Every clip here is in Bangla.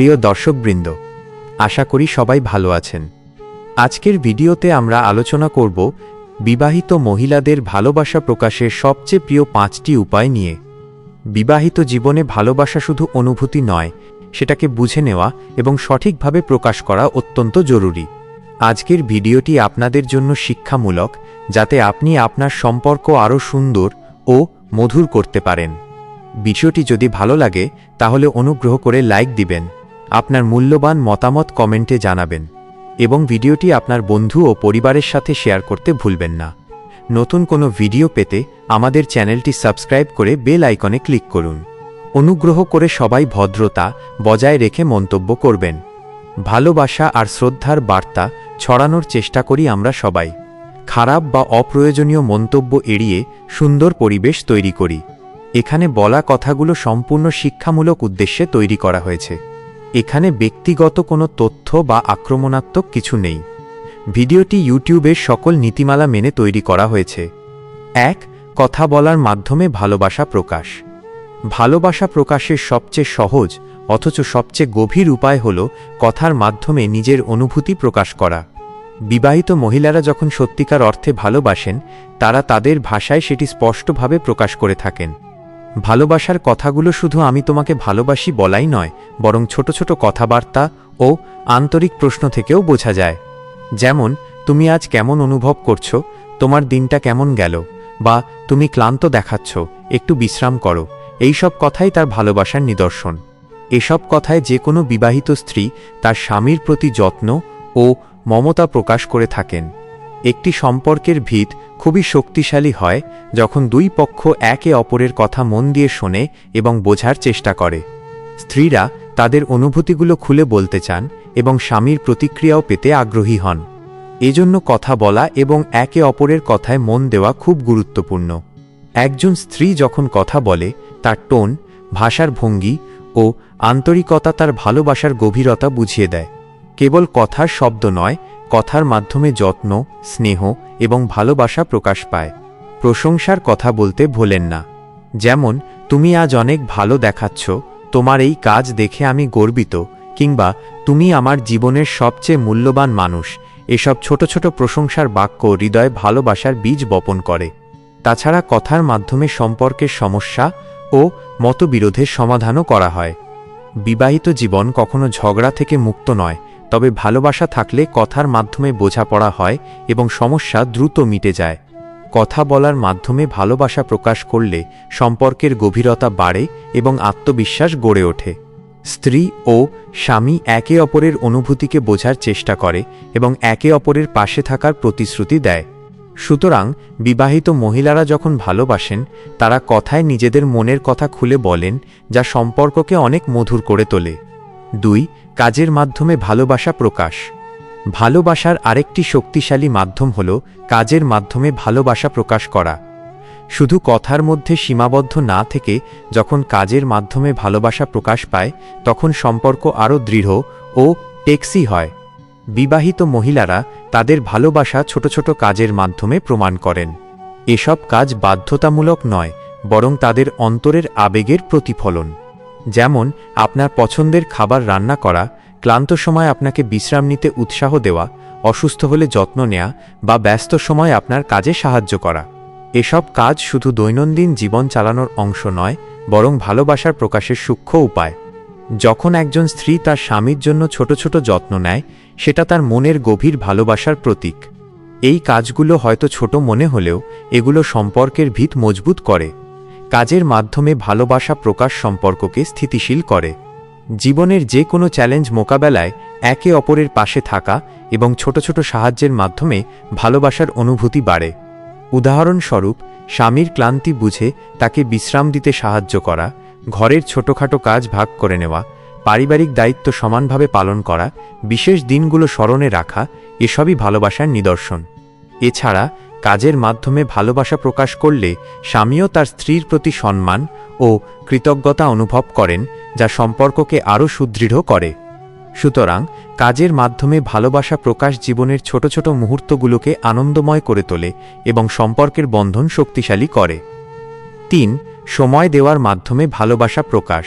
প্রিয় দর্শকবৃন্দ, আশা করি সবাই ভালো আছেন। আজকের ভিডিওতে আমরা আলোচনা করব বিবাহিত মহিলাদের ভালোবাসা প্রকাশের সবচেয়ে প্রিয় পাঁচটি উপায় নিয়ে। বিবাহিত জীবনে ভালোবাসা শুধু অনুভূতি নয়, সেটাকে বুঝে নেওয়া এবং সঠিকভাবে প্রকাশ করা অত্যন্ত জরুরি। আজকের ভিডিওটি আপনাদের জন্য শিক্ষামূলক, যাতে আপনি আপনার সম্পর্ক আরও সুন্দর ও মধুর করতে পারেন। ভিডিওটি যদি ভালো লাগে, তাহলে অনুগ্রহ করে লাইক দিবেন। আপনার মূল্যবান মতামত কমেন্টে জানাবেন এবং ভিডিওটি আপনার বন্ধু ও পরিবারের সাথে শেয়ার করতে ভুলবেন না। নতুন কোনো ভিডিও পেতে আমাদের চ্যানেলটি সাবস্ক্রাইব করে বেল আইকনে ক্লিক করুন। অনুগ্রহ করে সবাই ভদ্রতা বজায় রেখে মন্তব্য করবেন। ভালোবাসা আর শ্রদ্ধার বার্তা ছড়ানোর চেষ্টা করি আমরা সবাই। খারাপ বা অপ্রয়োজনীয় মন্তব্য এড়িয়ে সুন্দর পরিবেশ তৈরি করি। এখানে বলা কথাগুলো সম্পূর্ণ শিক্ষামূলক উদ্দেশ্যে তৈরি করা হয়েছে। এখানে ব্যক্তিগত কোনো তথ্য বা আক্রমণাত্মক কিছু নেই। ভিডিওটি ইউটিউবের সকল নীতিমালা মেনে তৈরি করা হয়েছে। এক, কথা বলার মাধ্যমে ভালোবাসা প্রকাশ। ভালোবাসা প্রকাশের সবচেয়ে সহজ, অথচ সবচেয়ে গভীর উপায় হল কথার মাধ্যমে নিজের অনুভূতি প্রকাশ করা। বিবাহিত মহিলারা যখন সত্যিকার অর্থে ভালোবাসেন, তারা তাদের ভাষায় সেটি স্পষ্টভাবে প্রকাশ করে থাকেন। ভালোবাসার কথাগুলো শুধু আমি তোমাকে ভালোবাসি বলাই নয়, বরং ছোট ছোট কথাবার্তা ও আন্তরিক প্রশ্ন থেকেও বোঝা যায়। যেমন, তুমি আজ কেমন অনুভব করছ, তোমার দিনটা কেমন গেল, বা তুমি ক্লান্ত দেখাচ্ছ, একটু বিশ্রাম করো এইসব কথাই তার ভালোবাসার নিদর্শন। এসব কথায় যে কোনো বিবাহিত স্ত্রী তার স্বামীর প্রতি যত্ন ও মমতা প্রকাশ করে থাকেন। একটি সম্পর্কের ভিত খুবই শক্তিশালী হয় যখন দুই পক্ষ একে অপরের কথা মন দিয়ে শোনে এবং বোঝার চেষ্টা করে। স্ত্রীরা তাদের অনুভূতিগুলো খুলে বলতে চান এবং স্বামীর প্রতিক্রিয়াও পেতে আগ্রহী হন। এজন্য কথা বলা এবং একে অপরের কথায় মন দেওয়া খুব গুরুত্বপূর্ণ। একজন স্ত্রী যখন কথা বলে, তার টোন, ভাষার ভঙ্গি ও আন্তরিকতা তার ভালোবাসার গভীরতা বুঝিয়ে দেয়। কেবল কথার শব্দ নয় কথার মাধ্যমে যত্ন, স্নেহ এবং ভালোবাসা প্রকাশ পায়। প্রশংসার কথা বলতে ভোলেন না। যেমন, তুমি আজ অনেক ভালো দেখাচ্ছ, তোমার এই কাজ দেখে আমি গর্বিত। কিংবা, তুমি আমার জীবনের সবচেয়ে মূল্যবান মানুষ। এসব ছোট ছোট প্রশংসার বাক্য হৃদয়ে ভালোবাসার বীজ বপন করে। তাছাড়া কথার মাধ্যমে সম্পর্কের সমস্যা ও মতবিরোধের সমাধানও করা হয়। বিবাহিত জীবন কখনো ঝগড়া থেকে মুক্ত নয় তবে ভালোবাসা থাকলে কথার মাধ্যমে বোঝাপড়া হয় এবং সমস্যা দ্রুত মিটে যায়। কথা বলার মাধ্যমে ভালোবাসা প্রকাশ করলে সম্পর্কের গভীরতা বাড়ে এবং আত্মবিশ্বাস গড়ে ওঠে। স্ত্রী ও স্বামী একে অপরের অনুভূতিকে বোঝার চেষ্টা করে এবং একে অপরের পাশে থাকার প্রতিশ্রুতি দেয়। সুতরাং বিবাহিত মহিলারা যখন ভালোবাসেন, তারা কথায় নিজেদের মনের কথা খুলে বলেন যা সম্পর্ককে অনেক মধুর করে তোলে। দুই কাজের মাধ্যমে ভালোবাসা প্রকাশ। ভালোবাসার আরেকটি শক্তিশালী মাধ্যম হল কাজের মাধ্যমে ভালোবাসা প্রকাশ করা। শুধু কথার মধ্যে সীমাবদ্ধ না থেকে যখন কাজের মাধ্যমে ভালোবাসা প্রকাশ পায়, তখন সম্পর্ক আরও দৃঢ় ও টেক্সি হয়। বিবাহিত মহিলারা তাদের ভালোবাসা ছোট ছোট কাজের মাধ্যমে প্রমাণ করেন। এসব কাজ বাধ্যতামূলক নয়, বরং তাদের অন্তরের আবেগের প্রতিফলন। যেমন, আপনার পছন্দের খাবার রান্না করা, ক্লান্ত সময় আপনাকে বিশ্রাম নিতে উৎসাহ দেওয়া, অসুস্থ হলে যত্ন নেয়া বা ব্যস্ত সময় আপনার কাজে সাহায্য করা। এসব কাজ শুধু দৈনন্দিন জীবন চালানোর অংশ নয়, বরং ভালোবাসার প্রকাশের সূক্ষ্ম উপায়। যখন একজন স্ত্রী তার স্বামীর জন্য ছোট ছোট যত্ন নেয়, সেটা তার মনের গভীর ভালোবাসার প্রতীক। এই কাজগুলো হয়তো ছোট মনে হলেও এগুলো সম্পর্কের ভিত মজবুত করে। কাজের মাধ্যমে ভালোবাসা প্রকাশ সম্পর্ককে স্থিতিশীল করে। জীবনের যে কোনো চ্যালেঞ্জ মোকাবেলায় একে অপরের পাশে থাকা এবং ছোট ছোট সাহায্যের মাধ্যমে ভালোবাসার অনুভূতি বাড়ে। উদাহরণস্বরূপ, স্বামীর ক্লান্তি বুঝে তাকে বিশ্রাম দিতে সাহায্য করা, ঘরের ছোটখাটো কাজ ভাগ করে নেওয়া, পারিবারিক দায়িত্ব সমানভাবে পালন করা, বিশেষ দিনগুলো স্মরণে রাখা, এসবই ভালোবাসার নিদর্শন। এছাড়া কাজের মাধ্যমে ভালোবাসা প্রকাশ করলে স্বামীও তার স্ত্রীর প্রতি সম্মান ও কৃতজ্ঞতা অনুভব করেন, যা সম্পর্ককে আরও সুদৃঢ় করে। সুতরাং, কাজের মাধ্যমে ভালোবাসা প্রকাশ জীবনের ছোট ছোট মুহূর্তগুলোকে আনন্দময় করে তোলে এবং সম্পর্কের বন্ধন শক্তিশালী করে। তিন, সময় দেওয়ার মাধ্যমে ভালোবাসা প্রকাশ।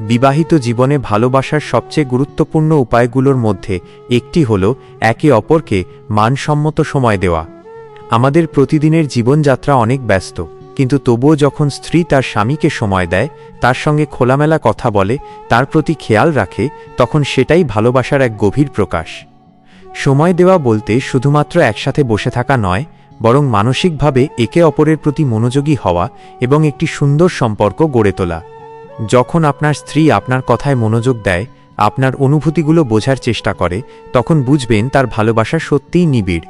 বিবাহিত জীবনে ভালোবাসার সবচেয়ে গুরুত্বপূর্ণ উপায়গুলোর মধ্যে একটি হল একে অপরকে মানসম্মত সময় দেওয়া। আমাদের প্রতিদিনের জীবনযাত্রা অনেক ব্যস্ত, কিন্তু তবুও যখন স্ত্রী তার স্বামীকে সময় দেয়, তার সঙ্গে খোলামেলা কথা বলে, তার প্রতি খেয়াল রাখে, তখন সেটাই ভালোবাসার এক গভীর প্রকাশ। সময় দেওয়া বলতে শুধুমাত্র একসাথে বসে থাকা নয়, বরং মানসিকভাবে একে অপরের প্রতি মনোযোগী হওয়া এবং একটি সুন্দর সম্পর্ক গড়ে তোলা। যখন আপনার স্ত্রী আপনার কথায় মনোযোগ দেয়, আপনার অনুভূতিগুলো বোঝার চেষ্টা করে, তখন বুঝবেন তার ভালোবাসা সত্যিই নিবিড়।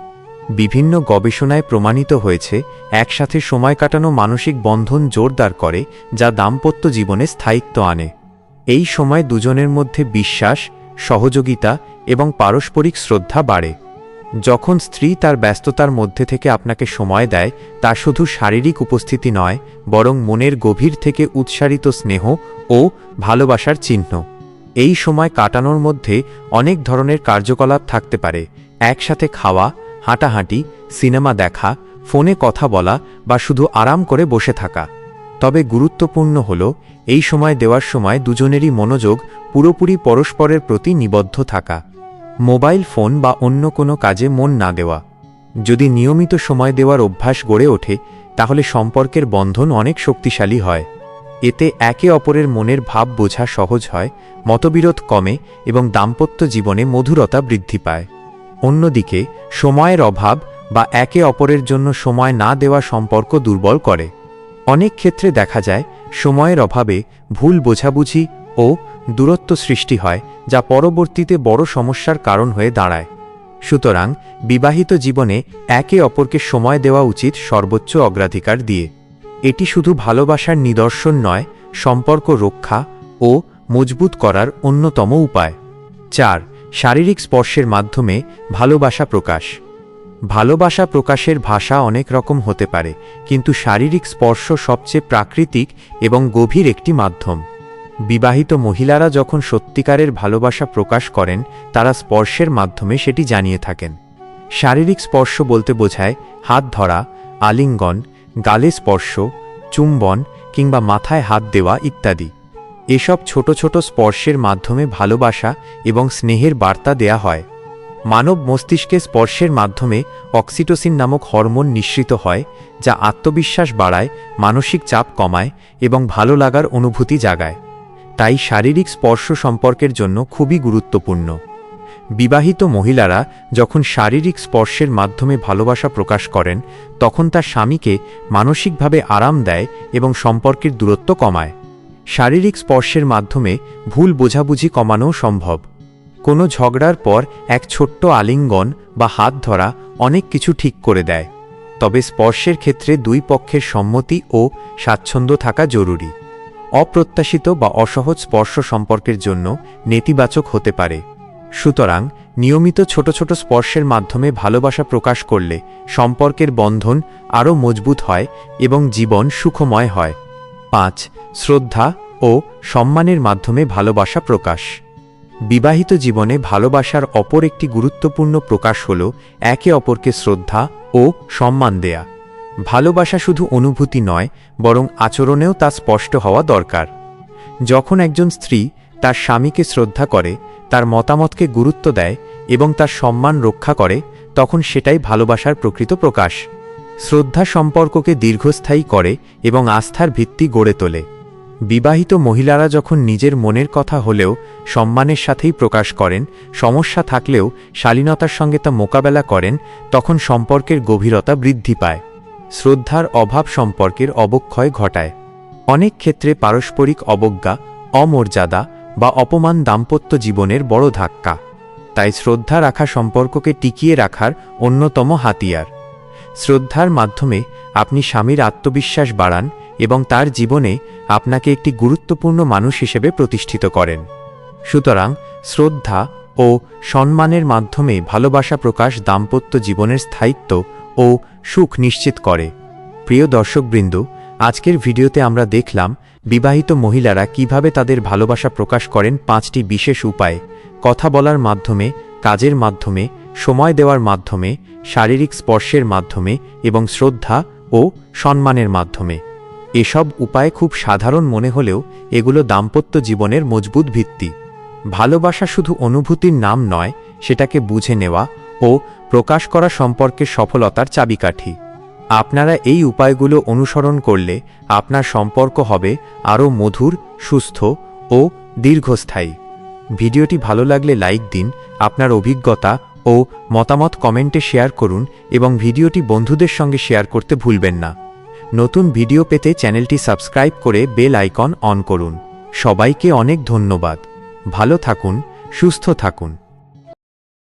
বিভিন্ন গবেষণায় প্রমাণিত হয়েছে, একসাথে সময় কাটানো মানসিক বন্ধন জোরদার করে, যা দাম্পত্য জীবনে স্থায়িত্ব আনে। এই সময় দুজনের মধ্যে বিশ্বাস, সহযোগিতা এবং পারস্পরিক শ্রদ্ধা বাড়ে। যখন স্ত্রী তার ব্যস্ততার মধ্যে থেকে আপনাকে সময় দেয়, তা শুধু শারীরিক উপস্থিতি নয়, বরং মনের গভীর থেকে উৎসারিত স্নেহ ও ভালোবাসার চিহ্ন। এই সময় কাটানোর মধ্যে অনেক ধরনের কার্যকলাপ থাকতে পারে, একসাথে খাওয়া হাঁটাহাঁটি, সিনেমা দেখা, ফোনে কথা বলা বা শুধু আরাম করে বসে থাকা। তবে গুরুত্বপূর্ণ হল, এই সময় দেওয়ার সময় দুজনেরই মনোযোগ পুরোপুরি পরস্পরের প্রতি নিবদ্ধ থাকা। মোবাইল ফোন বা অন্য কোনো কাজে মন না দেওয়া। যদি নিয়মিত সময় দেওয়ার অভ্যাস গড়ে ওঠে, তাহলে সম্পর্কের বন্ধন অনেক শক্তিশালী হয়। এতে একে অপরের মনের ভাব বোঝা সহজ হয়, মতবিরোধ কমে এবং দাম্পত্য জীবনে মধুরতা বৃদ্ধি পায়। অন্যদিকে, সময়ের অভাব বা একে অপরের জন্য সময় না দেওয়া সম্পর্ক দুর্বল করে। অনেক ক্ষেত্রে দেখা যায়, সময়ের অভাবে ভুল বোঝাবুঝি ও দূরত্ব সৃষ্টি হয়, যা পরবর্তীতে বড় সমস্যার কারণ হয়ে দাঁড়ায়। সুতরাং, বিবাহিত জীবনে একে অপরকে সময় দেওয়া উচিত সর্বোচ্চ অগ্রাধিকার দিয়ে। এটি শুধু ভালোবাসার নিদর্শন নয়, সম্পর্ক রক্ষা ও মজবুত করার অন্যতম উপায়। চার শারীরিক স্পর্শের মাধ্যমে ভালোবাসা প্রকাশ। ভালোবাসা প্রকাশের ভাষা অনেক রকম হতে পারে, কিন্তু শারীরিক স্পর্শ সবচেয়ে প্রাকৃতিক এবং গভীর একটি মাধ্যম। বিবাহিত মহিলারা যখন সত্যিকারের ভালোবাসা প্রকাশ করেন, তারা স্পর্শের মাধ্যমে সেটি জানিয়ে থাকেন। শারীরিক স্পর্শ বলতে বোঝায় হাত ধরা, আলিঙ্গন, গালে স্পর্শ, চুম্বন কিংবা মাথায় হাত দেওয়া ইত্যাদি। এসব ছোট ছোট স্পর্শের মাধ্যমে ভালোবাসা এবং স্নেহের বার্তা দেয়া হয়। মানব মস্তিষ্কে স্পর্শের মাধ্যমে অক্সিটোসিন নামক হরমোন নিঃসৃত হয়, যা আত্মবিশ্বাস বাড়ায়, মানসিক চাপ কমায় এবং ভালো লাগার অনুভূতি জাগায়। তাই শারীরিক স্পর্শ সম্পর্কের জন্য খুবই গুরুত্বপূর্ণ। বিবাহিত মহিলারা যখন শারীরিক স্পর্শের মাধ্যমে ভালোবাসা প্রকাশ করেন, তখন তার স্বামীকে মানসিকভাবে আরাম দেয় এবং সম্পর্কের দূরত্ব কমায়। শারীরিক স্পর্শের মাধ্যমে ভুল বোঝাবুঝি কমানো সম্ভব। কোনো ঝগড়ার পর এক ছোট্ট আলিঙ্গন বা হাত ধরা অনেক কিছু ঠিক করে দেয়। তবে স্পর্শের ক্ষেত্রে দুই পক্ষের সম্মতি ও স্বাচ্ছন্দ্য থাকা জরুরি। অপ্রত্যাশিত বা অসহজ স্পর্শ সম্পর্কের জন্য নেতিবাচক হতে পারে। সুতরাং নিয়মিত ছোট ছোট স্পর্শের মাধ্যমে ভালোবাসা প্রকাশ করলে সম্পর্কের বন্ধন আরও মজবুত হয় এবং জীবন সুখময় হয়। পাঁচ, শ্রদ্ধা ও সম্মানের মাধ্যমে ভালোবাসা প্রকাশ। বিবাহিত জীবনে ভালোবাসার অপর একটি গুরুত্বপূর্ণ প্রকাশ হল একে অপরকে শ্রদ্ধা ও সম্মান দেয়া। ভালোবাসা শুধু অনুভূতি নয়, বরং আচরণেও তা স্পষ্ট হওয়া দরকার। যখন একজন স্ত্রী তার স্বামীকে শ্রদ্ধা করে, তার মতামতকে গুরুত্ব দেয় এবং তার সম্মান রক্ষা করে, তখন সেটাই ভালোবাসার প্রকৃত প্রকাশ। শ্রদ্ধা সম্পর্ককে দীর্ঘস্থায়ী করে এবং আস্থার ভিত্তি গড়ে তোলে। বিবাহিত মহিলারা যখন নিজের মনের কথা হলেও সম্মানের সাথেই প্রকাশ করেন, সমস্যা থাকলেও শালীনতার সঙ্গে তা মোকাবেলা করেন, তখন সম্পর্কের গভীরতা বৃদ্ধি পায়। শ্রদ্ধার অভাব সম্পর্কের অবক্ষয় ঘটায়। অনেক ক্ষেত্রে পারস্পরিক অবজ্ঞা, অমর্যাদা বা অপমান দাম্পত্য জীবনের বড় ধাক্কা। তাই শ্রদ্ধা রাখা সম্পর্ককে টিকিয়ে রাখার অন্যতম হাতিয়ার। শ্রদ্ধার মাধ্যমে আপনি স্বামীর আত্মবিশ্বাস বাড়ান এবং তার জীবনে আপনাকে একটি গুরুত্বপূর্ণ মানুষ হিসেবে প্রতিষ্ঠিত করেন। সুতরাং শ্রদ্ধা ও সম্মানের মাধ্যমে ভালোবাসা প্রকাশ দাম্পত্য জীবনের স্থায়িত্ব ও সুখ নিশ্চিত করে। প্রিয় দর্শকবৃন্দ, আজকের ভিডিওতে আমরা দেখলাম বিবাহিত মহিলারা কীভাবে তাদের ভালোবাসা প্রকাশ করেন পাঁচটি বিশেষ উপায়। কথা বলার মাধ্যমে, কাজের মাধ্যমে সময় দেওয়ার মাধ্যমে, শারীরিক স্পর্শের মাধ্যমে এবং শ্রদ্ধা ও সম্মানের মাধ্যমে। এসব উপায় খুব সাধারণ মনে হলেও এগুলো দাম্পত্য জীবনের মজবুত ভিত্তি। ভালোবাসা শুধু অনুভূতির নাম নয়, সেটাকে বুঝে নেওয়া ও প্রকাশ করা সম্পর্কে সফলতার চাবিকাঠি। আপনারা এই উপায়গুলো অনুসরণ করলে আপনার সম্পর্ক হবে আরও মধুর, সুস্থ ও দীর্ঘস্থায়ী। ভিডিওটি ভালো লাগলে লাইক দিন, আপনার অভিজ্ঞতা ও মতামত কমেন্টে শেয়ার করুন এবং ভিডিওটি বন্ধুদের সঙ্গে শেয়ার করতে ভুলবেন না। নতুন ভিডিও পেতে চ্যানেলটি সাবস্ক্রাইব করে বেল আইকন অন করুন। সবাইকে অনেক ধন্যবাদ। ভালো থাকুন, সুস্থ থাকুন।